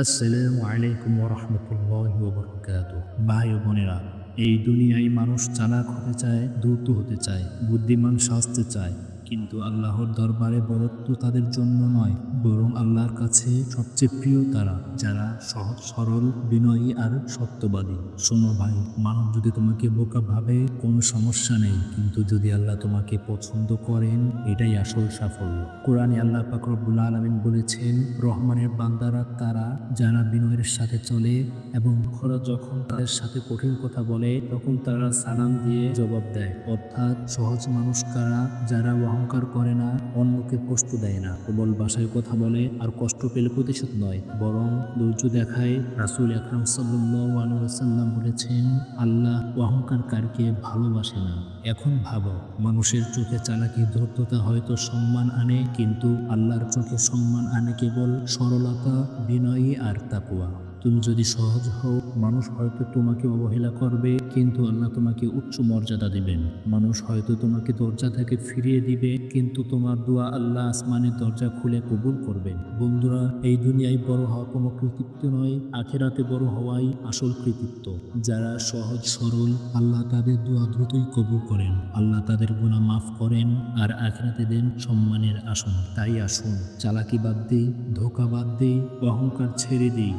আসসালামু আলাইকুম রহমতুল্লাহ বরকাত ভাই বোনেরা, এই দুনিয়ায় মানুষ চালাক হতে চায়, দ্রুত হতে চায়, বুদ্ধিমান সাজতে চায়। কিন্তু আল্লাহর দরবারে বরত্ব তাদের জন্য নয়, বরং আল্লাহর কাছে সবচেয়ে প্রিয় তারা, যারা সহজ, সরল, বিনয়ী আর সত্যবাদী। শোনো ভাই মানব যদি তোমাকে বোকা ভাবে, কোনো সমস্যা নেই, কিন্তু যদি আল্লাহ তোমাকে পছন্দ করেন, এটাই আসল সাফল্য। কোরআনে আল্লাহ পাকরবুল আলমিন বলেছেন, রহমানের বান্দারা তারা, যারা বিনয়ের সাথে চলে এবং ওরা যখন তাদের সাথে কঠিন কথা বলে, তখন তারা সালাম দিয়ে জবাব দেয়। অর্থাৎ সহজ মানুষ কারা, যারা অহংকার করে না, অন্যকে কষ্ট দেয় না। প্রবল ভাষায় কথা বলে আর কষ্ট পেলে প্রতিশোধ নয়। বরং ধৈর্য দেখায় রাসুল আকরাম সাল্লাম বলেছেন, আল্লাহ অহংকারকারকে ভালোবাসে না। এখন ভাবো, মানুষের চোখে চালাকি ধূর্ততা হয়তো সম্মান আনে, কিন্তু আল্লাহর চোখে সম্মান আনে কেবল সরলতা, বিনয়ী আর তাকুয়া তুমি যদি সহজ হও, মানুষ হয়তো তোমাকে অবহেলা করবে, কিন্তু আল্লাহ তোমাকে উচ্চ মর্যাদা দেবেন। মানুষ হয়তো তোমাকে দরজা থেকে ফিরিয়ে দিবে, কিন্তু তোমার দোয়া আল্লাহ আসমানের দরজা খুলে কবুল করবেন বন্ধুরা, এই দুনিয়ায় বড় হওয়া কোনো কৃতিত্ব নয়, আখেরাতে বড় হওয়াই আসল কৃতিত্ব। যারা সহজ, সরল, আল্লাহ তাদের দোয়া দ্রুতই কবুল করেন। আল্লাহ তাদের গুণা মাফ করেন আর আখেরাতে দেন সম্মানের আসন। তাই আসুন, চালাকি বাদ দিই, ধোকা বাদ দিই, অহংকার ছেড়ে দিই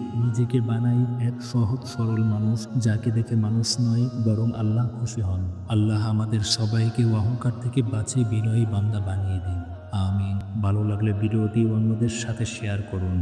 নিজেকে বানাই এক সহজ সরল মানুষ, যাকে দেখে মানুষ নয়, বরং আল্লাহ খুশি হন। আল্লাহ আমাদের সবাইকে অহংকার থেকে বাঁচিয়ে বিনয়ী বান্দা বানিয়ে দিন। আমি ভালো লাগলে ভিডিওটি অন্যদের সাথে শেয়ার করুন।